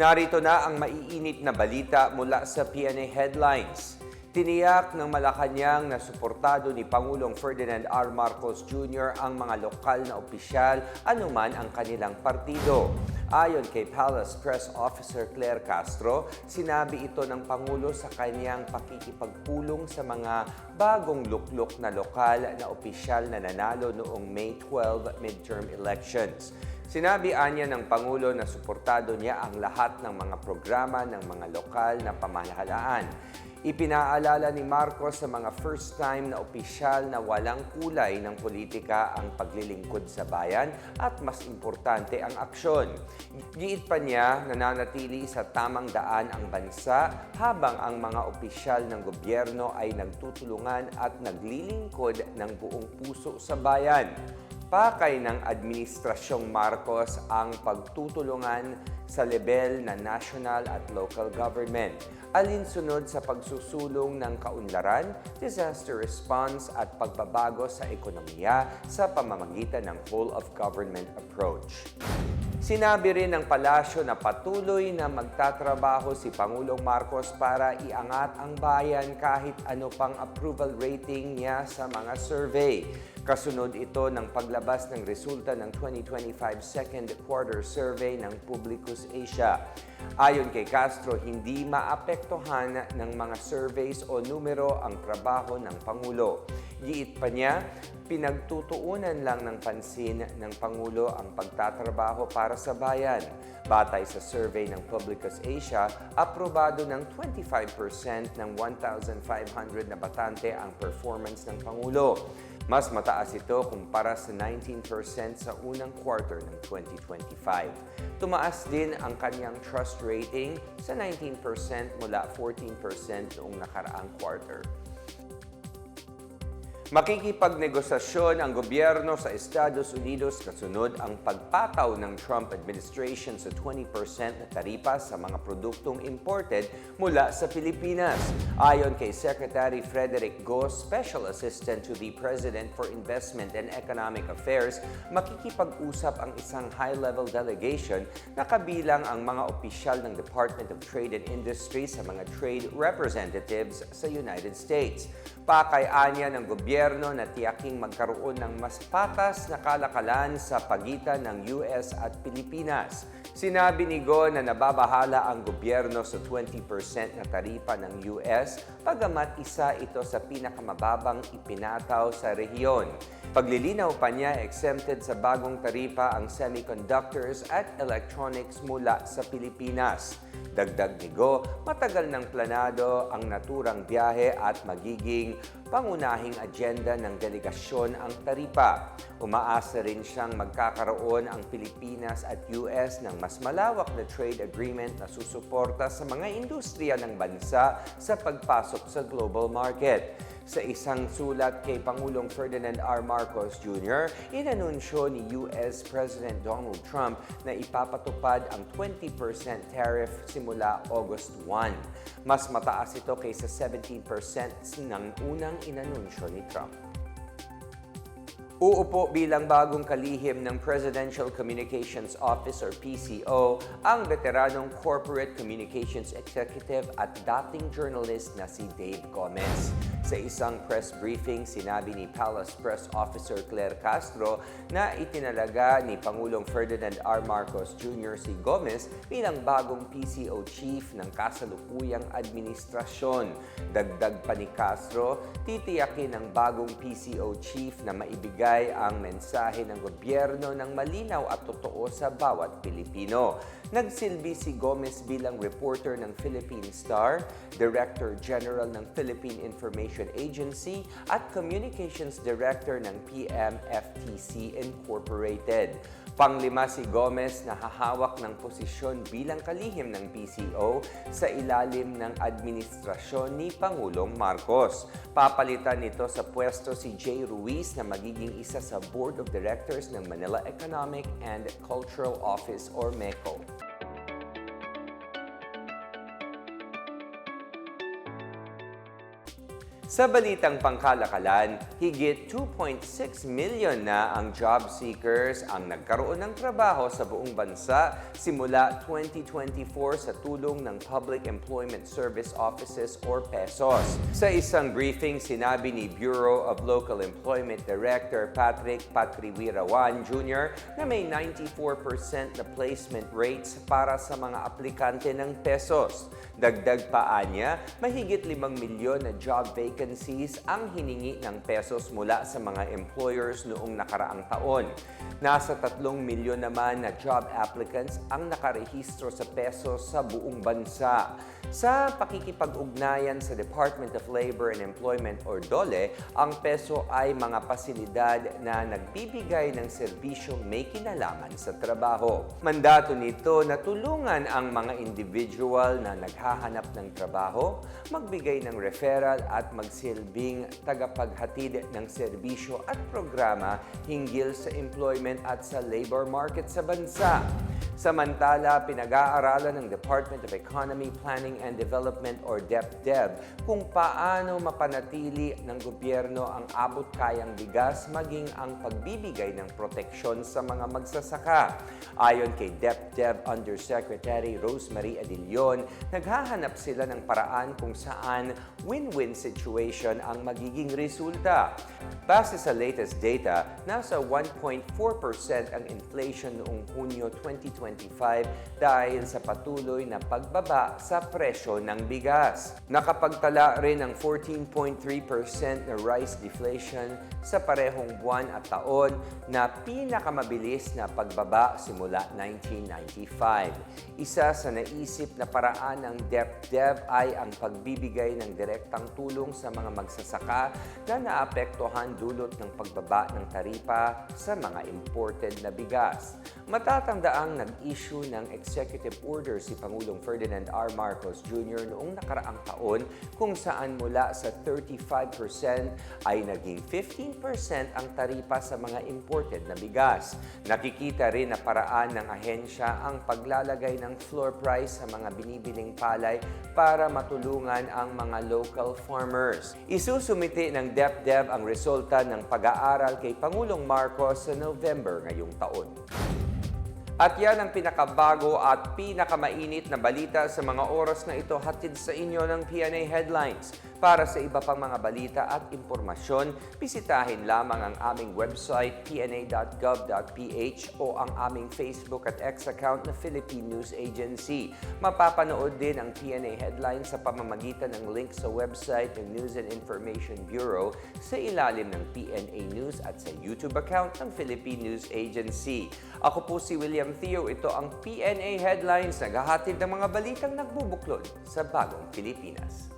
Narito na ang maiinit na balita mula sa PNA Headlines. Tiniyak ng Malacanang na suportado ni Pangulong Ferdinand R. Marcos Jr. ang mga lokal na opisyal anuman ang kanilang partido. Ayon kay Palace Press Officer Claire Castro, sinabi ito ng Pangulo sa kanyang pakikipagpulong sa mga bagong luklok na lokal na opisyal na nanalo noong May 12 midterm elections. Sinabi anya ng Pangulo na suportado niya ang lahat ng mga programa ng mga lokal na pamahalaan. Ipinaalala ni Marcos sa mga first-time na opisyal na walang kulay ng politika ang paglilingkod sa bayan at mas importante ang aksyon. Giit pa niya nananatili sa tamang daan ang bansa habang ang mga opisyal ng gobyerno ay nagtutulungan at naglilingkod ng buong puso sa bayan. Pakay ng Administrasyong Marcos ang pagtutulungan sa level na national at local government. Alinsunod sa pagsusulong ng kaunlaran, disaster response at pagbabago sa ekonomiya sa pamamagitan ng whole-of-government approach. Sinabi rin ng palasyo na patuloy na magtatrabaho si Pangulong Marcos para iangat ang bayan kahit ano pang approval rating niya sa mga survey. Kasunod ito ng paglabas ng resulta ng 2025 second quarter survey ng Publicus Asia. Ayon kay Castro, hindi maapektuhan ng mga surveys o numero ang trabaho ng Pangulo. Giit pa niya, pinagtutuunan lang ng pansin ng Pangulo ang pagtatrabaho para sa bayan. Batay sa survey ng Publicus Asia, aprobado ng 25% ng 1,500 na batante ang performance ng Pangulo. Mas mataas ito kumpara sa 19% sa unang quarter ng 2025. Tumaas din ang kanyang trust rating sa 19% mula 14% noong nakaraang quarter. Makikipagnegosasyon ang gobyerno sa Estados Unidos kasunod ang pagpataw ng Trump administration sa 20% na taripa sa mga produktong imported mula sa Pilipinas. Ayon kay Secretary Frederick Go, Special Assistant to the President for Investment and Economic Affairs, makikipag-usap ang isang high-level delegation na kabilang ang mga opisyal ng Department of Trade and Industry sa mga trade representatives sa United States. Pakay-anya ng gobyerno na tiyaking magkaroon ng mas patas na kalakalan sa pagitan ng US at Pilipinas. Sinabi ni Go na nababahala ang gobyerno sa 20% na taripa ng US, pagamat isa ito sa pinakamababang ipinataw sa rehiyon. Paglilinaw pa niya, exempted sa bagong taripa ang semiconductors at electronics mula sa Pilipinas. Dagdag ni Go, matagal ng planado ang naturang biyahe at magiging pangunahing agenda ng delegasyon ang taripa. Umaasa rin siyang magkakaroon ang Pilipinas at US ng mas malawak na trade agreement na susuporta sa mga industriya ng bansa sa pagpasok sa global market. Sa isang sulat kay Pangulong Ferdinand R. Marcos Jr., inanunsyo ni US President Donald Trump na ipapatupad ang 20% tariff simula August 1. Mas mataas ito kaysa 17% ng unang inanunsyo ni Trump. Uupo bilang bagong kalihim ng Presidential Communications Office or PCO ang veteranong Corporate Communications Executive at dating journalist na si Dave Gomez. Sa isang press briefing, sinabi ni Palace Press Officer Claire Castro na itinalaga ni Pangulong Ferdinand R. Marcos Jr. si Gomez bilang bagong PCO chief ng kasalukuyang administrasyon. Dagdag pa ni Castro, titiyakin ng bagong PCO chief na maibigay ang mensahe ng gobyerno ng malinaw at totoo sa bawat Pilipino. Nagsilbi si Gomez bilang reporter ng Philippine Star, Director General ng Philippine Information Agency at Communications Director ng PMFTC Incorporated. Panglima si Gomez na hahawak ng posisyon bilang kalihim ng PCO sa ilalim ng administrasyon ni Pangulong Marcos. Papalitan nito sa pwesto si Jay Ruiz na magiging isa sa Board of Directors ng Manila Economic and Cultural Office or MECO. Sa balitang pangkalakalan, higit 2.6 million na ang job seekers ang nagkaroon ng trabaho sa buong bansa simula 2024 sa tulong ng Public Employment Service Offices or PESOS. Sa isang briefing, sinabi ni Bureau of Local Employment Director Patrick Patriwirawan Jr. na may 94% na placement rates para sa mga aplikante ng PESOS. Dagdag pa niya, mahigit 5 milyon na job vacancies ang hiningi ng pesos mula sa mga employers noong nakaraang taon. Nasa 3 milyon naman na job applicants ang nakarehistro sa pesos sa buong bansa. Sa pakikipag-ugnayan sa Department of Labor and Employment or DOLE, ang peso ay mga pasilidad na nagbibigay ng serbisyong may kinalaman sa trabaho. Mandato nito na tulungan ang mga individual na naghahanap ng trabaho, magbigay ng referral at magsilbing tagapaghatid ng serbisyo at programa hinggil sa employment at sa labor market sa bansa. Samantala, pinag-aaralan ng Department of Economy, Planning and Development or DepDev kung paano mapanatili ng gobyerno ang abot-kayang bigas maging ang pagbibigay ng proteksyon sa mga magsasaka. Ayon kay DepDev Undersecretary Rosemary Adilion, naghahanap sila ng paraan kung saan win-win situation ang magiging resulta. Base sa latest data, nasa 1.4% ang inflation noong Hunyo 2025 dahil sa patuloy na pagbaba sa presyo ng bigas. Nakapagtala rin ng 14.3% na rice deflation sa parehong buwan at taon na pinakamabilis na pagbaba simula 1995. Isa sa naisip na paraan ng DepDev ay ang pagbibigay ng direktang tulong sa mga magsasaka na naapektuhan dulot ng pagbaba ng taripa sa mga imported na bigas. Matatangdaang nag-issue ng executive order si Pangulong Ferdinand R. Marcos Jr. noong nakaraang taon kung saan mula sa 35% ay naging 15% ang taripa sa mga imported na bigas. Nakikita rin na paraan ng ahensya ang paglalagay ng floor price sa mga binibiling palay para matulungan ang mga local farmers. Isusumiti ng DepDev ang resulta ng pag-aaral kay Pangulong Marcos sa November ngayong taon. At yan ang pinakabago at pinakamainit na balita sa mga oras na ito hatid sa inyo ng PNA Headlines. Para sa iba pang mga balita at impormasyon, bisitahin lamang ang aming website pna.gov.ph o ang aming Facebook at X account na Philippine News Agency. Mapapanood din ang PNA Headlines sa pamamagitan ng link sa website ng News and Information Bureau sa ilalim ng PNA News at sa YouTube account ng Philippine News Agency. Ako po si William Theo. Ito ang PNA Headlines, naghahatid ng mga balitang nagbubuklod sa bagong Pilipinas.